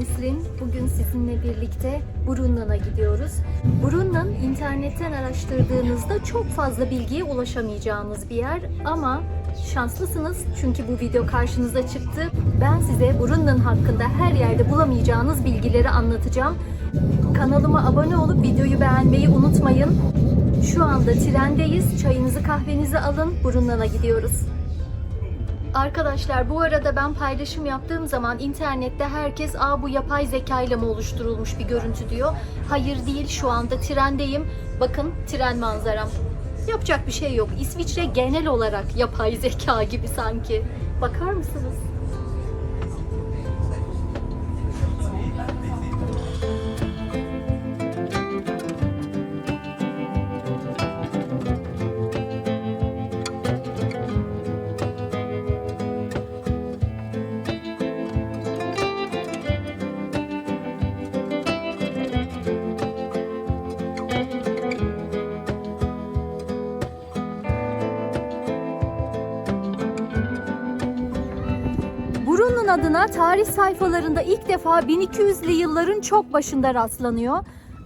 Nesrin. Bugün sizinle birlikte Brunnan'a gidiyoruz. Brunnan internetten araştırdığınızda çok fazla bilgiye ulaşamayacağınız bir yer ama şanslısınız çünkü bu video karşınıza çıktı. Ben size Brunnan hakkında her yerde bulamayacağınız bilgileri anlatacağım. Kanalıma abone olup videoyu beğenmeyi unutmayın. Şu anda trendeyiz. Çayınızı kahvenizi alın. Brunnan'a gidiyoruz. Arkadaşlar bu arada ben paylaşım yaptığım zaman internette herkes Aa bu yapay zeka ile mi oluşturulmuş bir görüntü diyor. Hayır değil şu anda trendeyim. Bakın tren manzaram. Yapacak bir şey yok. İsviçre genel olarak yapay zeka gibi sanki. Bakar mısınız? Adına tarih sayfalarında ilk defa 1200'lü yılların çok başında rastlanıyor.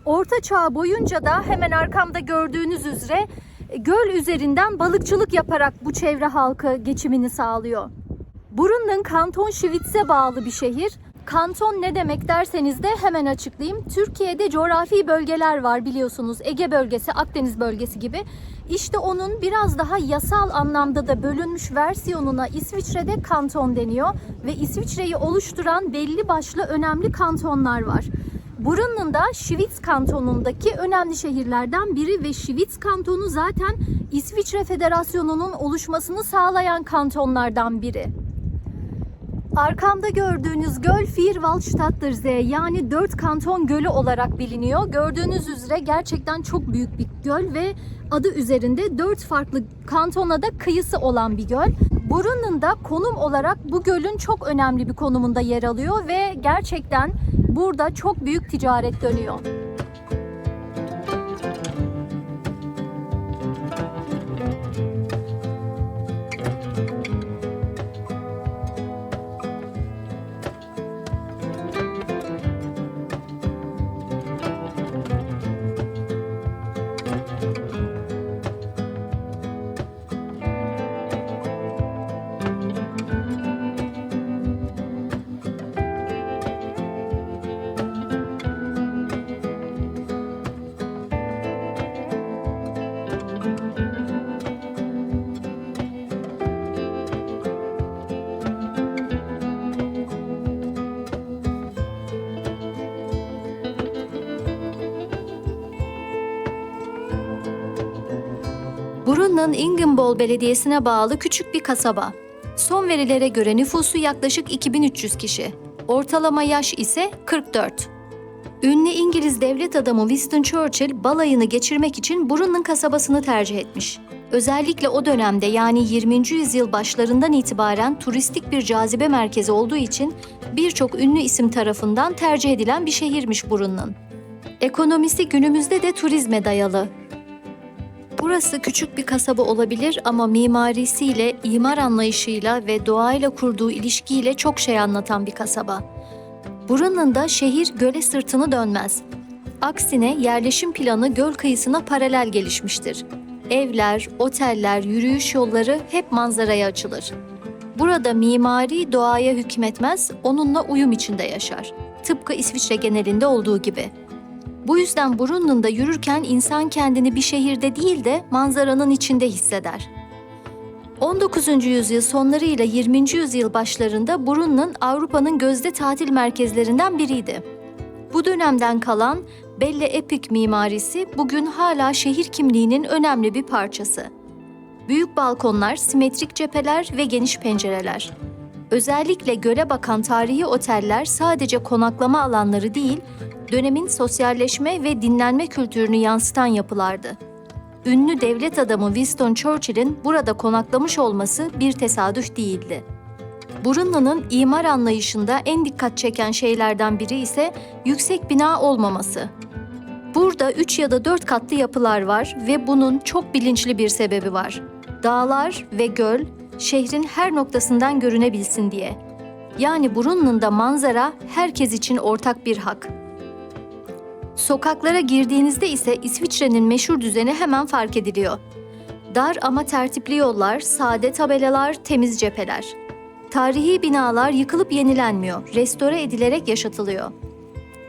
Orta Çağ boyunca da hemen arkamda gördüğünüz üzere e, göl üzerinden balıkçılık yaparak bu çevre halkı geçimini sağlıyor. Brunnen Kanton Schwitz'e bağlı bir şehir. Kanton ne demek derseniz de hemen açıklayayım. Türkiye'de coğrafi bölgeler var biliyorsunuz. Ege bölgesi, Akdeniz bölgesi gibi. İşte onun biraz daha yasal anlamda da bölünmüş versiyonuna İsviçre'de kanton deniyor ve İsviçre'yi oluşturan belli başlı önemli kantonlar var. Brunnen'da Schwyz kantonundaki önemli şehirlerden biri ve Schwyz kantonu zaten İsviçre Federasyonu'nun oluşmasını sağlayan kantonlardan biri. Arkamda gördüğünüz göl Vierwaldstadtersee yani dört kanton gölü olarak biliniyor. Gördüğünüz üzere gerçekten çok büyük bir göl ve adı üzerinde dört farklı kantona da kıyısı olan bir göl. Brunnen'da konum olarak bu gölün çok önemli bir konumunda yer alıyor ve gerçekten burada çok büyük ticaret dönüyor. Brunnen Ingenbol Belediyesi'ne bağlı küçük bir kasaba. Son verilere göre nüfusu yaklaşık 2300 kişi. Ortalama yaş ise 44. Ünlü İngiliz devlet adamı Winston Churchill balayını geçirmek için Brunnen kasabasını tercih etmiş. Özellikle o dönemde yani 20. yüzyıl başlarından itibaren turistik bir cazibe merkezi olduğu için birçok ünlü isim tarafından tercih edilen bir şehirmiş Brunnen. Ekonomisi günümüzde de turizme dayalı. Burası küçük bir kasaba olabilir ama mimarisiyle, imar anlayışıyla ve doğayla kurduğu ilişkiyle çok şey anlatan bir kasaba. Buranın da şehir göle sırtını dönmez. Aksine yerleşim planı göl kıyısına paralel gelişmiştir. Evler, oteller, yürüyüş yolları hep manzaraya açılır. Burada mimari doğaya hükmetmez, onunla uyum içinde yaşar. Tıpkı İsviçre genelinde olduğu gibi. Bu yüzden Brunnen'da yürürken insan kendini bir şehirde değil de manzaranın içinde hisseder. 19. yüzyıl sonları ile 20. yüzyıl başlarında Brunnen Avrupa'nın gözde tatil merkezlerinden biriydi. Bu dönemden kalan Belle Epic mimarisi bugün hala şehir kimliğinin önemli bir parçası. Büyük balkonlar, simetrik cepheler ve geniş pencereler. Özellikle göle bakan tarihi oteller sadece konaklama alanları değil, dönemin sosyalleşme ve dinlenme kültürünü yansıtan yapılardı. Ünlü devlet adamı Winston Churchill'in burada konaklamış olması bir tesadüf değildi. Brunnen'ın imar anlayışında en dikkat çeken şeylerden biri ise yüksek bina olmaması. Burada 3 ya da 4 katlı yapılar var ve bunun çok bilinçli bir sebebi var. Dağlar ve göl şehrin her noktasından görünebilsin diye. Yani Brunnen'da manzara herkes için ortak bir hak. Sokaklara girdiğinizde ise İsviçre'nin meşhur düzeni hemen fark ediliyor. Dar ama tertipli yollar, sade tabelalar, temiz cepheler. Tarihi binalar yıkılıp yenilenmiyor, restore edilerek yaşatılıyor.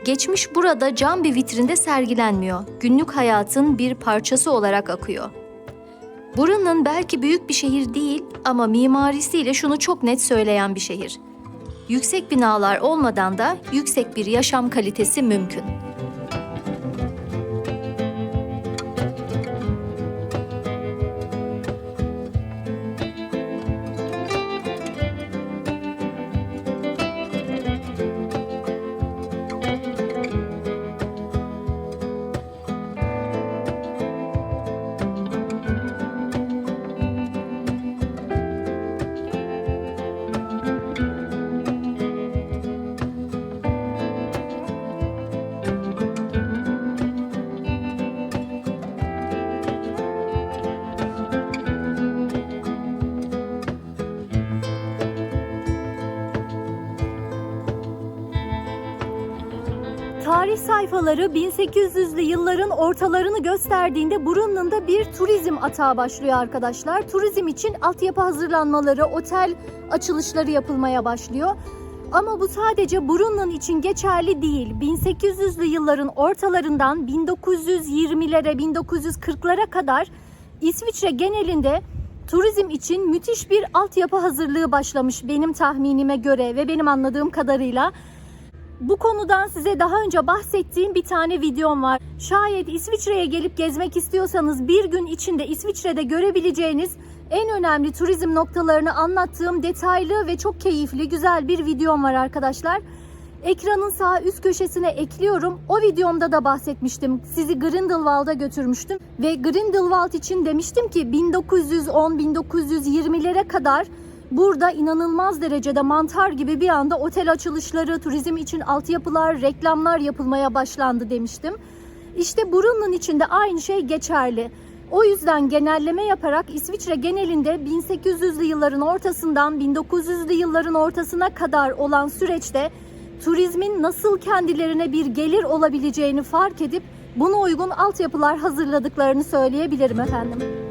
Geçmiş burada cam bir vitrinde sergilenmiyor, günlük hayatın bir parçası olarak akıyor. Brunnen belki büyük bir şehir değil ama mimarisiyle şunu çok net söyleyen bir şehir. Yüksek binalar olmadan da yüksek bir yaşam kalitesi mümkün. Tarih sayfaları 1800'lü yılların ortalarını gösterdiğinde Brunnen'da bir turizm atağı başlıyor arkadaşlar. Turizm için altyapı hazırlanmaları, otel açılışları yapılmaya başlıyor. Ama bu sadece Brunnen için geçerli değil. 1800'lü yılların ortalarından 1920'lere, 1940'lara kadar İsviçre genelinde turizm için müthiş bir altyapı hazırlığı başlamış benim tahminime göre ve benim anladığım kadarıyla. Bu konudan size daha önce bahsettiğim bir tane videom var. Şayet İsviçre'ye gelip gezmek istiyorsanız bir gün içinde İsviçre'de görebileceğiniz en önemli turizm noktalarını anlattığım detaylı ve çok keyifli güzel bir videom var arkadaşlar. Ekranın sağ üst köşesine ekliyorum. O videomda da bahsetmiştim. Sizi Grindelwald'a götürmüştüm. Ve Grindelwald için demiştim ki 1910-1920'lere kadar Burada inanılmaz derecede mantar gibi bir anda otel açılışları, turizm için altyapılar, reklamlar yapılmaya başlandı demiştim. İşte Brunnen için de aynı şey geçerli. O yüzden genelleme yaparak İsviçre genelinde 1800'lü yılların ortasından 1900'lü yılların ortasına kadar olan süreçte turizmin nasıl kendilerine bir gelir olabileceğini fark edip buna uygun altyapılar hazırladıklarını söyleyebilirim efendim.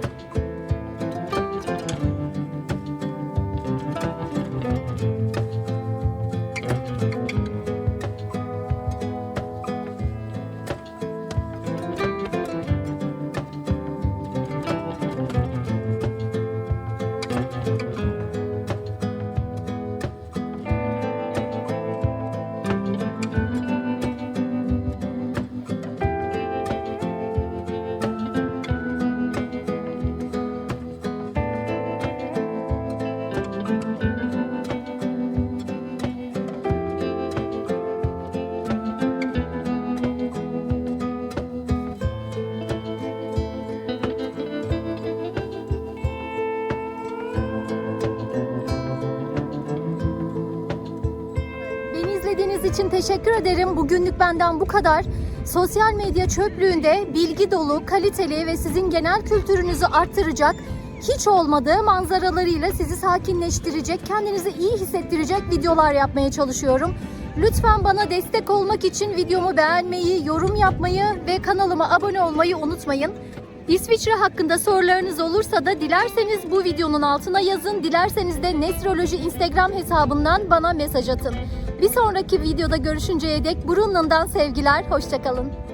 İzlediğiniz için teşekkür ederim. Bugünlük benden bu kadar. Sosyal medya çöplüğünde bilgi dolu, kaliteli ve sizin genel kültürünüzü arttıracak, hiç olmadığı manzaralarıyla sizi sakinleştirecek, kendinizi iyi hissettirecek videolar yapmaya çalışıyorum. Lütfen bana destek olmak için videomu beğenmeyi, yorum yapmayı ve kanalıma abone olmayı unutmayın. İsviçre hakkında sorularınız olursa da dilerseniz bu videonun altına yazın, dilerseniz de Nesroloji Instagram hesabından bana mesaj atın. Bir sonraki videoda görüşünceye dek Brunnen'dan sevgiler, hoşçakalın.